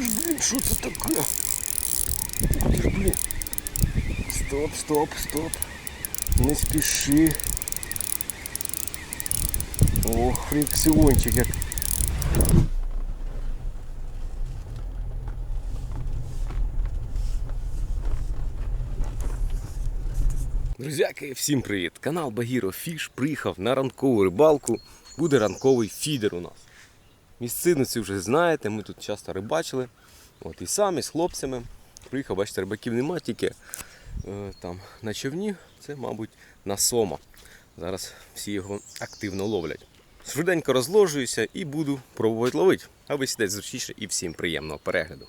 блін, що це ж, блін. Стоп, стоп, стоп. Не спіши. Ох, фрикціончик як. Друзяки, всім привіт! Канал Багіро Фіш приїхав на ранкову рибалку. Буде ранковий фідер у нас. Місцину цю вже знаєте, ми тут часто рибачили. От і самі з хлопцями. Приїхав, бачите, рибаків нема, тільки е, там на човні, це, мабуть, на сома. Зараз всі його активно ловлять. Швиденько розложуюся і буду пробувати ловити. А ви сідайте зручніше і всім приємного перегляду.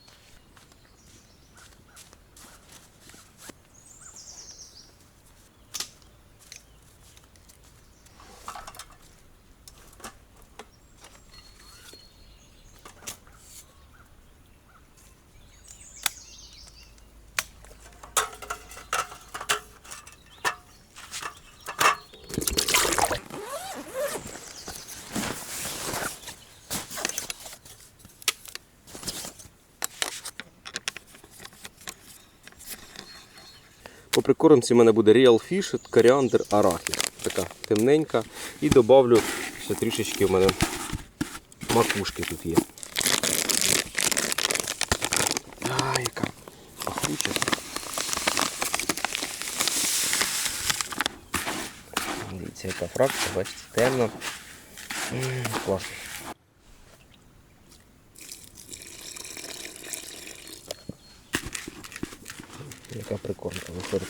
По прикормці в мене буде Real Fish, коріандр, арахіс. Така темненька. І добавлю ще трішечки в мене макушки тут є. А, яка пахуча. Дивіться, яка фракція, бачите, темно. Класно. Яка прикормка виходить.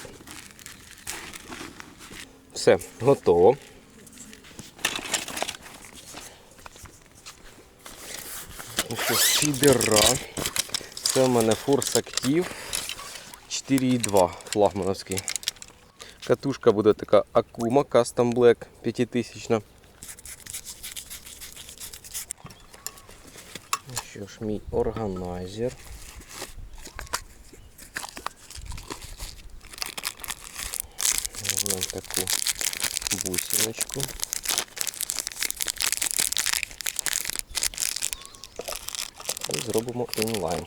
Все, готово. Ну що. Це в мене Force Active 4.2 флагмановський. Катушка буде така Akuma Custom Black 5000. Ну Що ж, мій органайзер. Візьмемо таку бусиночку. І зробимо інлайн.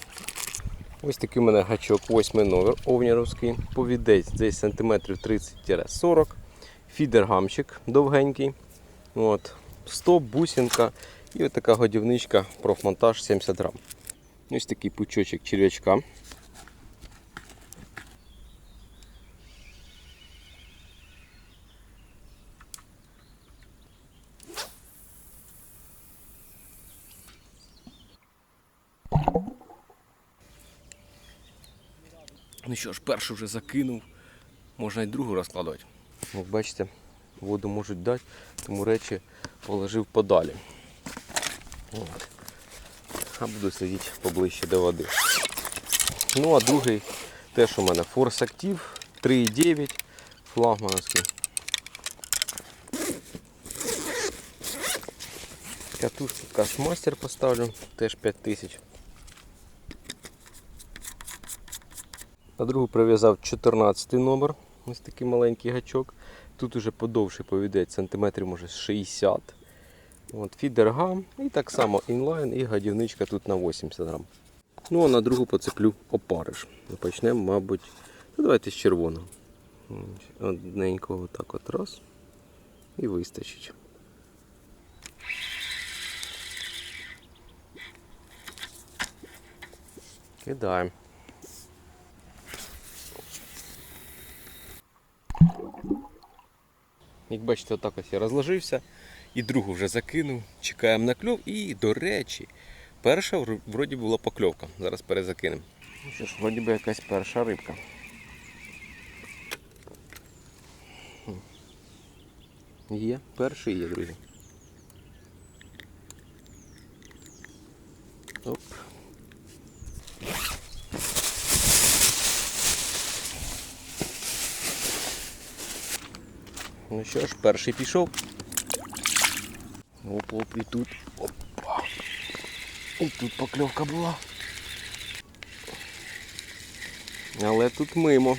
Ось такий у мене гачок 8 номер овніровський. Повідець десь сантиметрів 30-40. Фідер-гамчик довгенький. От. Стоп, бусинка і ось така годівничка профмонтаж 70 грам. Ось такий пучочок черв'ячка. Ну що ж, першу вже закинув, можна і другу розкладати. Як бачите, воду можуть дати, тому речі положив подалі. От. А буду сидіти поближче до води. Ну а другий теж у мене Force Active 3,9 флагмановський. Катушку Кашмастер поставлю, теж 5000. На другу прив'язав 14 номер. Ось такий маленький гачок. Тут уже подовший повідець, сантиметрів може 60. От, фідер і так само інлайн і гадівничка тут на 80 грам. Ну а на другу поцеплю опариш. Почнемо, мабуть, ну, давайте з червоного. Одненького так от раз. І вистачить. Кидаємо. Як бачите, отак ось я розложився і другу вже закинув. Чекаємо на кльов. І, до речі, перша вроді була покльовка. Зараз перезакинемо. Ну що ж, вроді би якась перша рибка. Є, перший є, друзі. Ну що ж, перший пішов. Оп-оп, і тут. Опа. І тут покльовка була. Але тут мимо.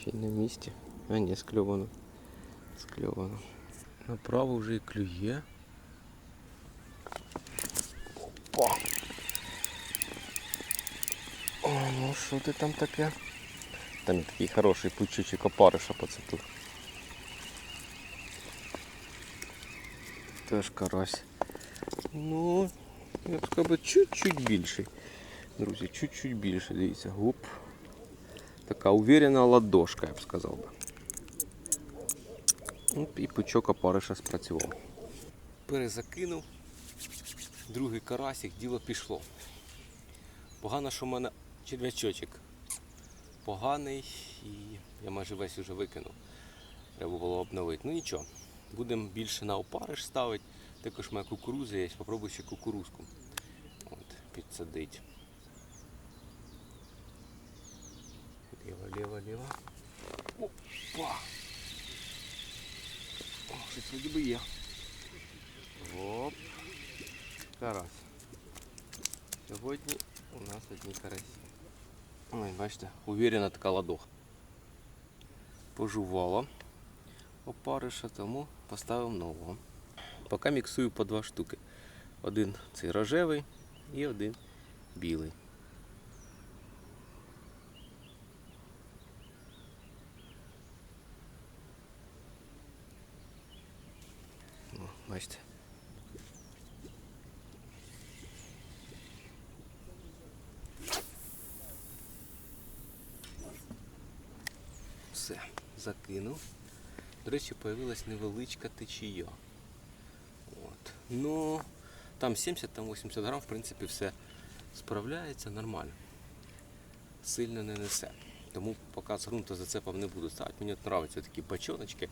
Ще й на місці. А ні, скльовано. Скльовано. Направо вже і клює. Опа. ну що ти там таке? Там такий хороший пучучий опариша поцепив. Теж карась. Ну, я б сказав, чуть-чуть більший. Друзі, чуть-чуть більше, дивіться, гуп. Така уверена ладошка, я б сказав би. Ну, і пучок опариша спрацював. Перезакинув. Другий карасик, діло пішло. Погано, що в мене черв'ячочок поганий і я майже весь уже викинув. Треба було обновити. Ну нічого, будемо більше на опариш ставити. Також мене кукуруза є, спробую ще кукурузку. От, підсадить. Ліво, ліво, ліво. Опа! О, щось вроді би є. Оп. Карась. Сьогодні у нас одні карасі. Ой, бачите, уверена така ладоха. Пожувала опариша, тому поставив нового. Поки міксую по два штуки. Один цей рожевий і один білий. О, бачите. Все, закинув. До речі, появилась невеличка течія. От. Ну, там 70-80 грам, в принципі, все справляється нормально. Сильно не несе. Тому поки з ґрунту зацепом не буду ставити. Мені подобаються такі бачоночки.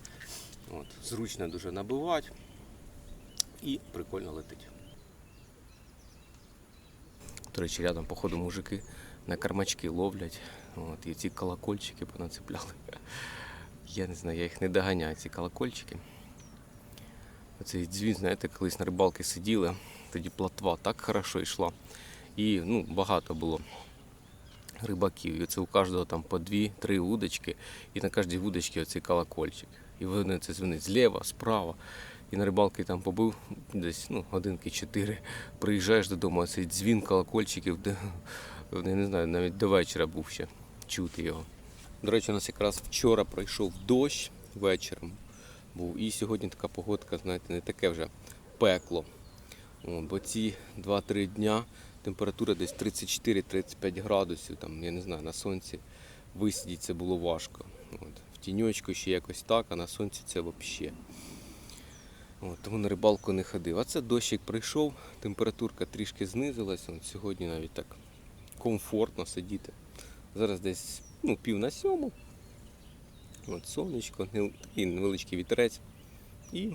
От. Зручно дуже набивати і прикольно летить. До речі, рядом, походу, мужики на кармачки ловлять. От, і ці колокольчики понацепляли. Я не знаю, я їх не доганяю, ці колокольчики. Оцей дзвін, знаєте, колись на рибалки сиділи, тоді платва так хорошо йшла. І ну, багато було рибаків. І це у кожного там по дві-три удочки, і на кожній удочці оцей колокольчик. І вони це дзвонить зліва, справа. І на рибалки там побив десь ну, годинки чотири. Приїжджаєш додому, а цей дзвін колокольчиків, де, не знаю, навіть до вечора був ще чути його. До речі, у нас якраз вчора пройшов дощ вечором. Був. І сьогодні така погодка, знаєте, не таке вже пекло. О, бо ці 2-3 дня температура десь 34-35 градусів, там, я не знаю, на сонці висидіти це було важко. От. В тіньочку ще якось так, а на сонці це взагалі. Тому на рибалку не ходив. А це дощик прийшов, температурка трішки знизилась. От, сьогодні навіть так комфортно сидіти. Зараз десь ну, пів на сьому. От сонечко, не- такий невеличкий вітерець і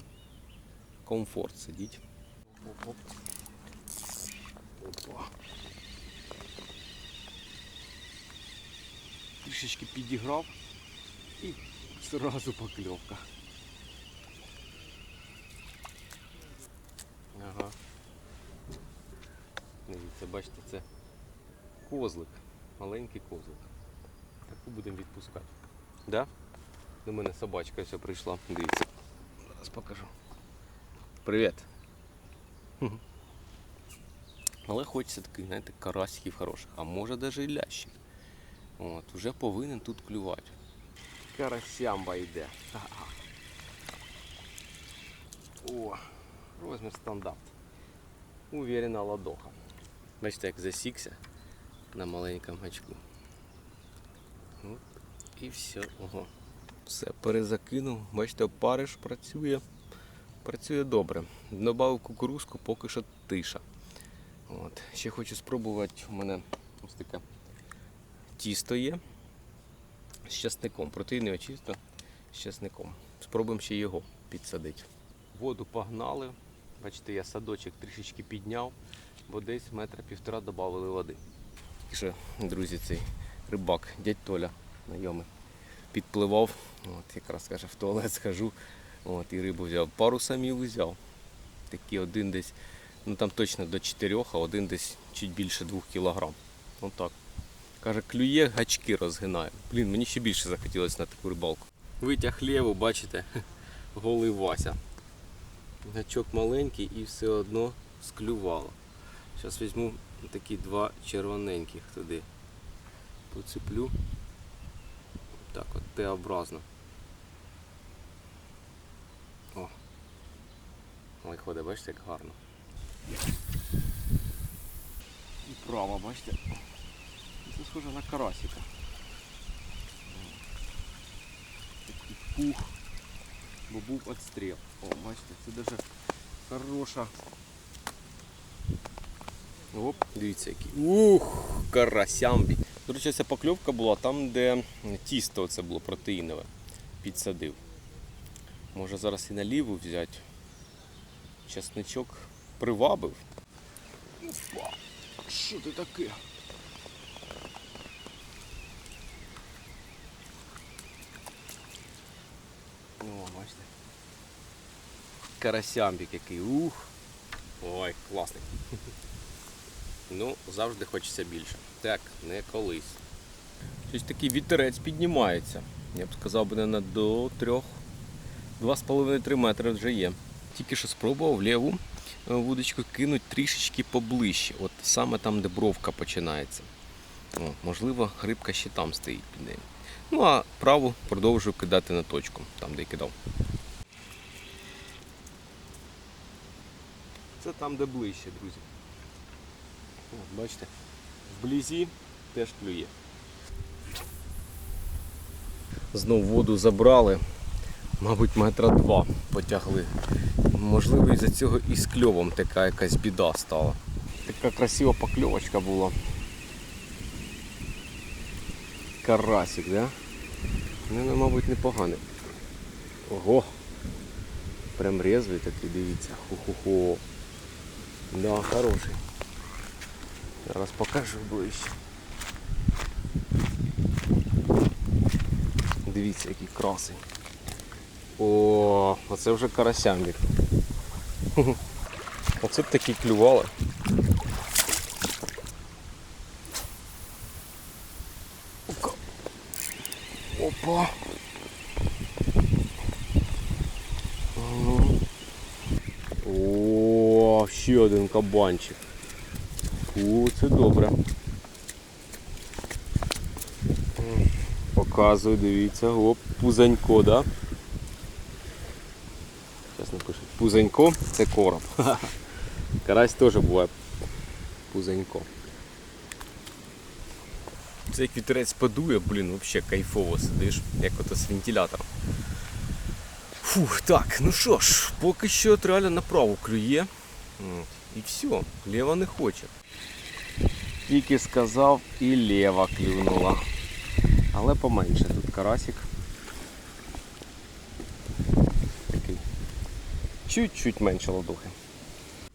комфорт сидіть. Опа. Трішечки підіграв і зразу покльовка. Ага. Дивіться, бачите, це козлик. Маленький козлик. Таку будемо відпускати. Да? До мене собачка все прийшла. Дивіться. Зараз покажу. Привіт. Але хочеться таких, знаєте, карасиків хороших, а може навіть і лящик. От, вже повинен тут клювати. Карасямба йде. О, розмір стандарт. Уверена ладоха. Бачите, як засікся на маленькому гачку. Ну, і все. Ого. Все, перезакинув. Бачите, опариш працює. Працює добре. Добавив кукурузку, поки що тиша. От. Ще хочу спробувати. У мене ось таке тісто є з часником. Протеїнове тісто з часником. Спробуємо ще його підсадити. Воду погнали. Бачите, я садочок трішечки підняв, бо десь метра півтора додали води. Що, друзі, цей рибак, дядь Толя, знайомий, підпливав. От, якраз каже, в туалет схожу. От, і рибу взяв. Пару самів взяв. Такі один десь, ну там точно до 4, а один десь чуть більше 2 кілограм. Отак. Каже, клює, гачки розгинає. Блін, мені ще більше захотілося на таку рибалку. Витяг лєву, бачите, голий Вася. Гачок маленький і все одно склювало. Зараз візьму такі два червоненьких туди. Поцеплю. Так, от Т-образно. О. Ой, ходить, бачите, як гарно. І право, бачите. Це схоже на карасика. Такий пух. Бо був отстріл. О, бачите, це дуже хороша. Оп, дивіться який. Ух, карасямбі. До речі, ця покльовка була там, де тісто це було протеїнове. Підсадив. Може зараз і наліву взяти. Часничок привабив. Опа! Що ти таке? О, бачите. Карасямбік який. Ух. Ой, класний. Ну, завжди хочеться більше. Так, не колись. Щось такий вітерець піднімається. Я б сказав би, на до 3, 2,5-3 метри вже є. Тільки що спробував ліву е, вудочку кинуть трішечки поближче. От саме там, де бровка починається. О, можливо, рибка ще там стоїть під нею. Ну а праву продовжую кидати на точку, там де й кидав. Це там, де ближче, друзі. Бачите, вблизі теж клює. Знов воду забрали, мабуть, метра два потягли. Можливо, із-за цього і з кльовом така якась біда стала. Така красива покльовочка була. Карасик, да? Ну, мабуть, непоганий. Ого! Прям резвий такий, дивіться. Ху-ху-ху. Да, хороший. Зараз покажу ближче. Дивіться, який красий. О, оце вже карасямбік. Оце б такі клювали. Опа. О, ще один кабанчик. Фу, це добре. Показую, дивіться, оп, пузанько, да? Зараз напишуть. Пузанько це короб. Карась теж буває пузанько. Це як вітерець подує, блін, взагалі кайфово сидиш, як ото з вентилятором. Фух, так, ну що ж, поки що от реально направо клює. І все, ліва не хоче. Тільки сказав і ліва клюнула. Але поменше тут карасик. Такий. Чуть-чуть менше ладухи.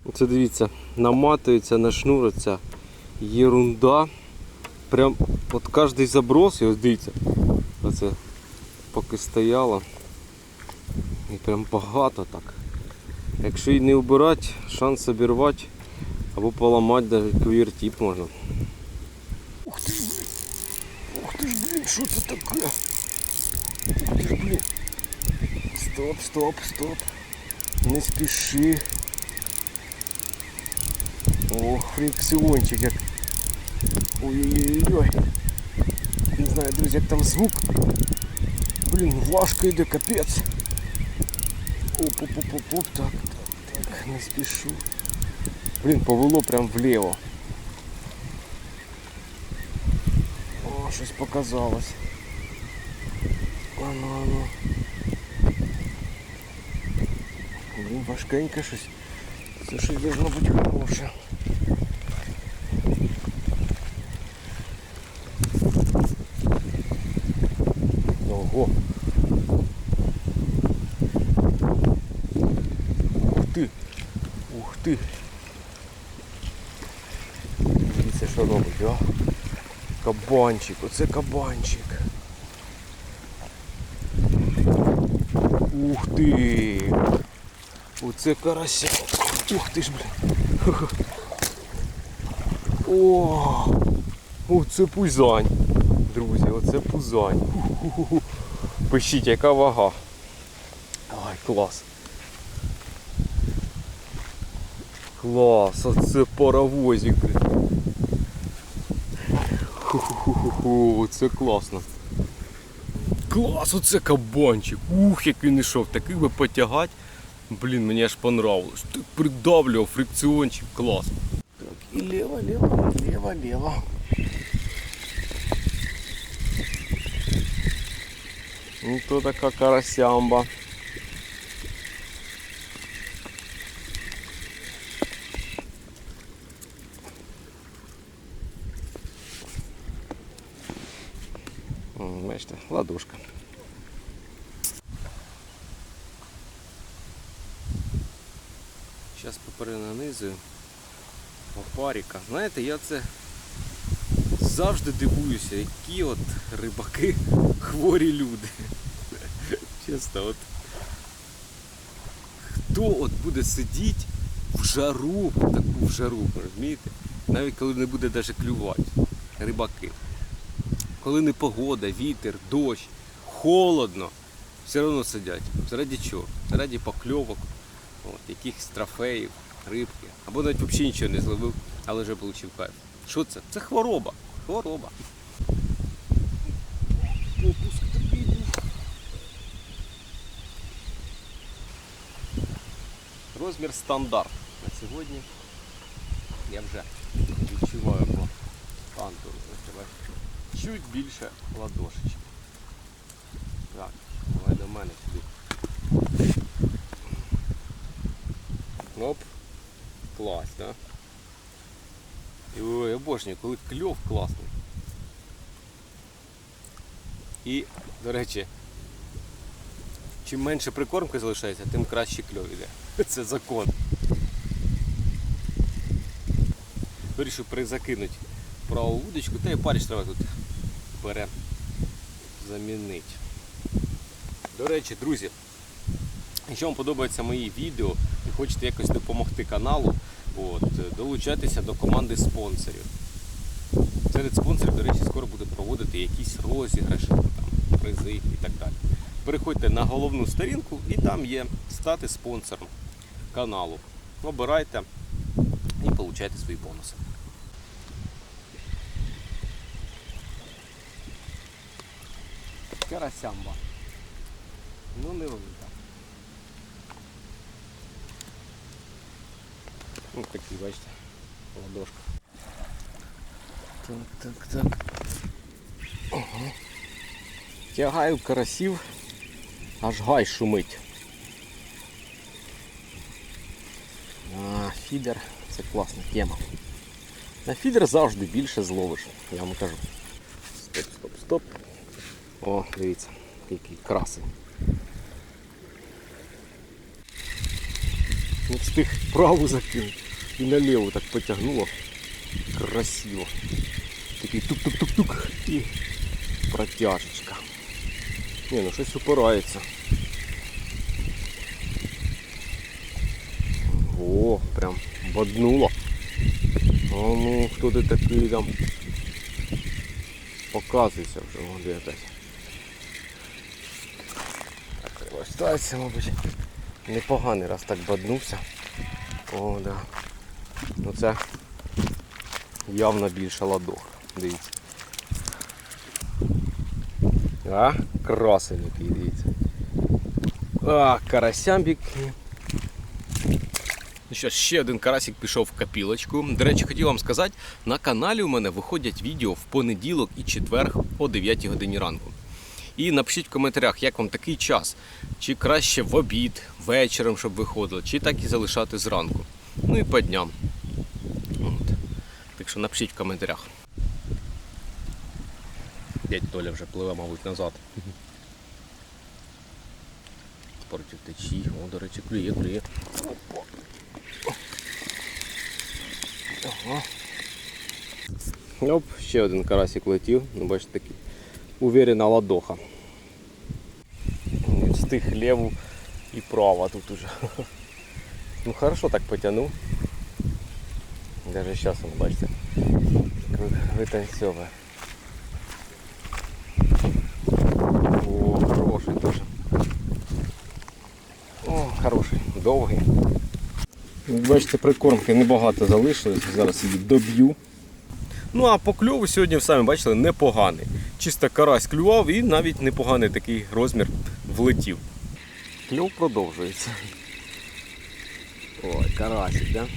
Оце дивіться, наматується, нашнуриться єрунда. Прям от кожний заброс, і ось дивіться, оце поки стояло. І прям багато так. Якщо її не вбирати, шанс обірвати або поламати навіть квіртіп можна. що це таке? Ух ти ж, блін. Стоп, стоп, стоп. Не спіши. Ох, фрикціончик як. Ой-ой-ой. Не знаю, друзі, як там звук. Блін, важко йде, капець. Оп-оп-оп-оп, так, так, так, не спішу. Блін, повело прям вліво. Щось показалось. Ану, ану. Блін, важкеньке щось. Це щось должно бути хороше. Ого. Ух ти! Ух ти! Дивіться, що робить, а? Кабанчик, оце кабанчик. Ух ти! Оце карася. Ух ти ж, блін. О! Оце пузань. Друзі, оце пузань. Пишіть, яка вага. Ай, клас. Клас, оце паровозик. Ху-ху-ху-ху, це класно. Клас, оце кабанчик. Ух, як він ішов, такий би потягать. Блін, мені аж понравилось. Так придавлював фрикціончик, клас. Так, і лево, лево, лево, лево. Ну то така карасямба. М, Бачите, ладошка. Зараз поперенанизую опаріка. Знаєте, я це завжди дивуюся, які от рибаки хворі люди. Чесно, от хто от буде сидіти в жару, таку в жару, розумієте? Навіть коли не буде навіть клювати. Рибаки. Коли не погода, вітер, дощ, холодно, все одно сидять. Заради чого? Заради покльовок, от, якихось трофеїв, рибки. Або навіть взагалі нічого не зловив, але вже отримав кайф. Що це? Це хвороба. Хвороба. Розмір стандарт. На сьогодні я вже відчуваю по панту. Чуть більше ладошечки. Так, давай до мене сюди. Оп. Клас, да? І ой, обожнюю, коли кльов класний. І, до речі, чим менше прикормки залишається, тим краще кльов іде. Це закон. Вирішив призакинути праву вудочку, та й паріч треба тут бере замінити. До речі, друзі, якщо вам подобаються мої відео і хочете якось допомогти каналу, от, долучайтеся до команди спонсорів. Серед спонсорів, до речі, скоро буде проводити якісь розіграші, там, призи і так далі. Переходьте на головну сторінку і там є стати спонсором каналу. Обирайте і получайте свої бонуси. Карасямба. Ну невелика. Ну такий, бачите, ладошка. Так, так, так. Ага. Тягаю карасів, аж гай шумить. А, фідер це класна тема. На фідер завжди більше зловиш, я вам кажу. Стоп, стоп, стоп. О, дивіться, який красий. Не встиг праву закинути і наліву так потягнуло. Красиво. Такий тук-тук-тук-тук і протяжечка. Ні, ну щось упирається. О, прям боднуло. А ну, хто ти такий там? Показуйся вже, де опять. Так, прилаштається, мабуть. Непоганий раз так боднувся. О, да. Ну це явно більше ладох. Дивіться. А, красень який, дивіться. А, карасямбіки. Ну що, ще один карасик пішов в капілочку. До речі, хотів вам сказати, на каналі у мене виходять відео в понеділок і четверг о 9 годині ранку. І напишіть в коментарях, як вам такий час. Чи краще в обід, вечором, щоб виходило, чи так і залишати зранку. Ну і по дням. От. Так що напишіть в коментарях. Дядь Толя вже пливе, мабуть, назад. Проти течії. О, до речі, клює, клює. Оп, ще один карасик летів. Ну, бачите, такий уверена ладоха. Встиг ліву і право тут уже. Ну хорошо так потянув. Даже сейчас он, бачите, витанцьовує. О, хороший дуже. О, хороший, довгий. Бачите, прикормки небагато залишилось, зараз її доб'ю. Ну а по кльову сьогодні, самі бачили, непоганий. Чисто карась клював і навіть непоганий такий розмір влетів. Кльов продовжується. Ой, карасик, да?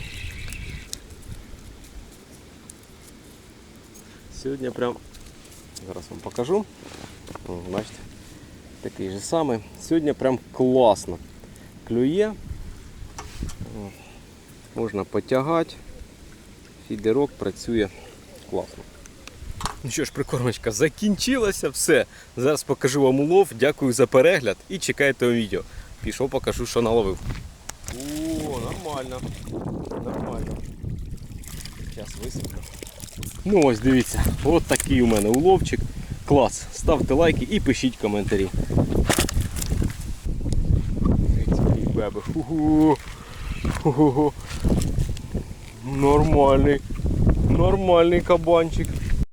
Сьогодні прям зараз вам покажу. Бачите, такий же самий. Сьогодні прям класно клює. Можна потягати. Фідерок працює класно. Ну що ж, прикормочка закінчилася, все. Зараз покажу вам улов. Дякую за перегляд і чекайте у відео. Пішов, покажу, що наловив. О, нормально. Нормально. Зараз висиплю. Ну ось дивіться, от такий у мене уловчик. Клас. Ставте лайки і пишіть коментарі. Нормальний. Нормальний кабанчик.